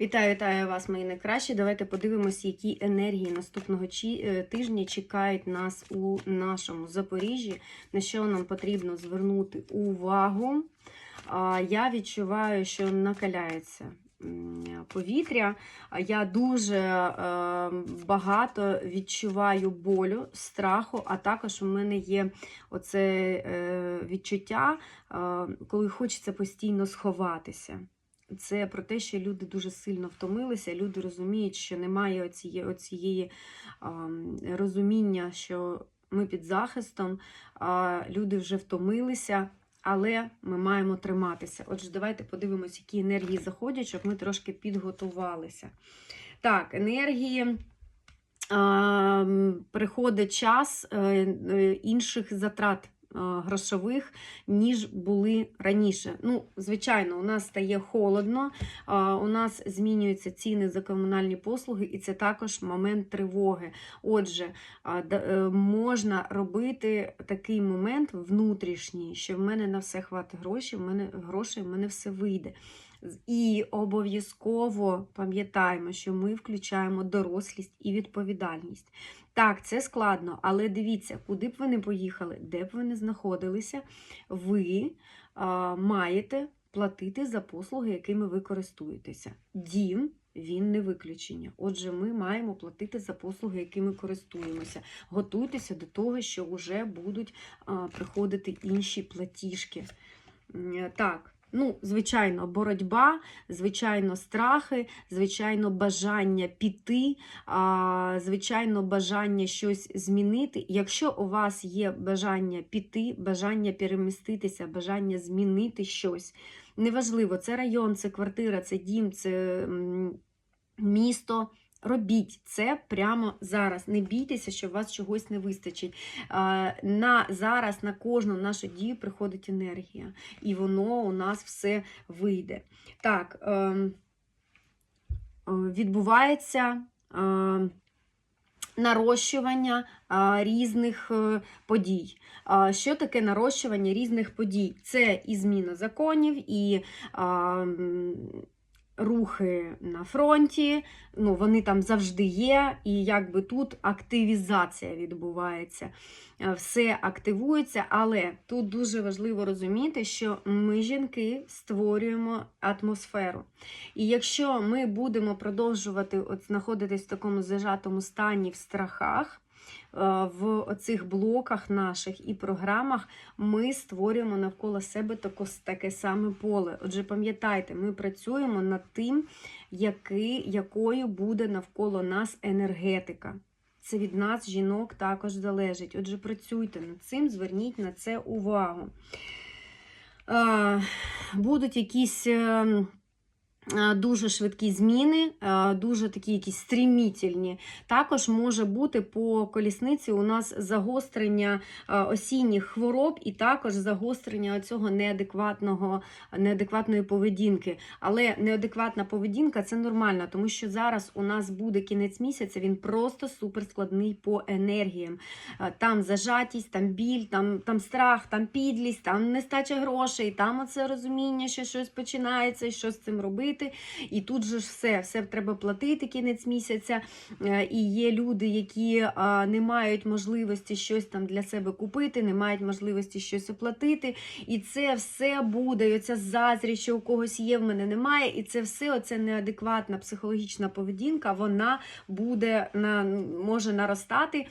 Вітаю, вітаю вас, мої найкращі. Давайте подивимося, які енергії наступного е, тижня чекають нас у нашому Запоріжжі, на що нам потрібно звернути увагу. Я відчуваю, що накаляється повітря. Я дуже е, багато відчуваю болю, страху, а також у мене є оце е, відчуття, коли хочеться постійно сховатися. Це про те, що люди дуже сильно втомилися, люди розуміють, що немає оцієї, оцієї ам, розуміння, що ми під захистом, а люди вже втомилися, але ми маємо триматися. Отже, давайте подивимося, які енергії заходять, щоб ми трошки підготувалися. Так, енергії. Приходить час е, е, інших затрат грошових, ніж були раніше. Ну, звичайно, у нас стає холодно, у нас змінюються ціни за комунальні послуги, і це також момент тривоги. Отже, е, можна робити такий момент внутрішній, що в мене на все хватить гроші, в мене грошей, в мене все вийде. І обов'язково пам'ятаємо, що ми включаємо дорослість і відповідальність. Так, це складно, але дивіться, куди б ви не поїхали, де б ви не знаходилися, ви а, маєте платити за послуги, якими ви користуєтеся. Дім. Він не виключення. Отже, ми маємо платити за послуги, якими користуємося. Готуйтеся до того, що вже будуть приходити інші платіжки. Так, ну, звичайно, боротьба, звичайно, страхи, звичайно, бажання піти, звичайно, бажання щось змінити. Якщо у вас є бажання піти, бажання переміститися, бажання змінити щось, неважливо, це район, це квартира, це дім, це місто. Робіть це прямо зараз. Не бійтеся, що у вас чогось не вистачить. На зараз на кожну нашу дію приходить енергія, і воно у нас все вийде. Так, ем, е, відбувається е, нарощування е, різних подій. Що таке нарощування різних подій? Це і зміна законів, і а, м, рухи на фронті, ну, вони там завжди є, і якби тут активізація відбувається. Е, Все активується, але тут дуже важливо розуміти, що ми, жінки, створюємо атмосферу. І якщо ми будемо продовжувати от знаходитись в такому зажатому стані в страхах, в оцих блоках наших і програмах, ми створюємо навколо себе таке саме поле. Отже, пам'ятайте, ми працюємо над тим, який, якою буде навколо нас енергетика. Це від нас, жінок, також залежить. Отже, працюйте над цим, зверніть на це увагу. Е, Будуть якісь е, е, дуже швидкі зміни, дуже такі якісь стрімітельні. Також може бути по колісниці у нас загострення осінніх хвороб і також загострення цього неадекватного, неадекватної поведінки. Але неадекватна поведінка це нормально, тому що зараз у нас буде кінець місяця, він просто суперскладний по енергіям. Там зажатість, там біль, там, там страх, там підлість, там нестача грошей, там оце розуміння, що щось починається що з цим робити. І тут же ж все, все треба платити кінець місяця. Е, І є люди, які не мають можливості щось там для себе купити, не мають можливості щось оплатити. І це все буде, і оця заздрість, що у когось є, в мене немає. І це все, оця неадекватна психологічна поведінка, вона буде на, може наростати.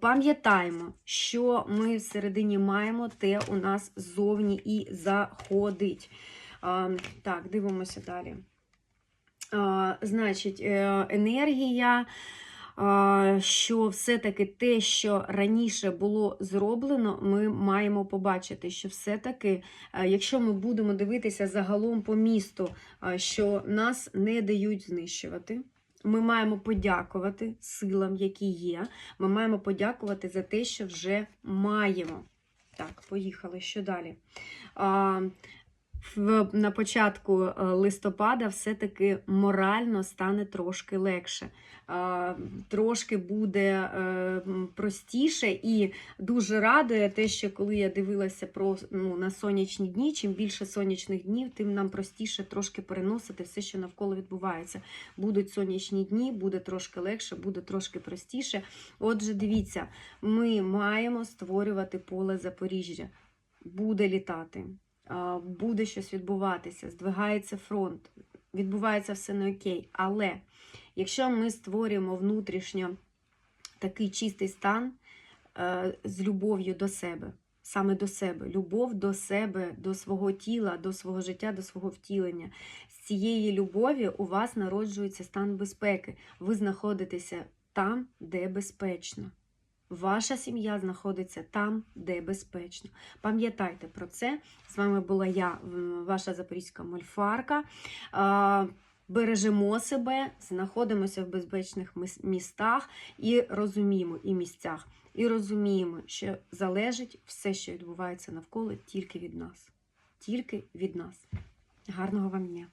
Пам'ятаємо, що ми всередині маємо, те у нас ззовні і заходить. Так, дивимося далі. Значить, е, енергія, що все-таки те, що раніше було зроблено, ми маємо побачити, що все-таки, е, якщо ми будемо дивитися загалом по місту, що нас не дають знищувати. Ми маємо подякувати силам, які є. Ми маємо подякувати за те, що вже маємо. Так, поїхали. Що далі? А, в, на початку е, листопада все-таки морально стане трошки легше. Е, Трошки буде е, простіше і дуже радує те, що коли я дивилася про ну, на сонячні дні, чим більше сонячних днів, тим нам простіше трошки переносити все, що навколо відбувається. Будуть сонячні дні, буде трошки легше, буде трошки простіше. Отже, дивіться, ми маємо створювати поле Запоріжжя. Буде літати, буде щось відбуватися, здвигається фронт, відбувається все не окей. Але якщо ми створюємо внутрішньо такий чистий стан е, з любов'ю до себе, саме до себе, любов до себе, до свого тіла, до свого життя, до свого втілення. З цієї любові у вас народжується стан безпеки. Ви знаходитеся там, де безпечно. Ваша сім'я знаходиться там, де безпечно. Пам'ятайте про це. З вами була я, ваша запорізька мольфарка. Бережемо себе, знаходимося в безпечних містах і розуміємо і місцях, і розуміємо, що залежить все, що відбувається навколо, тільки від нас. Тільки від нас. Гарного вам дня!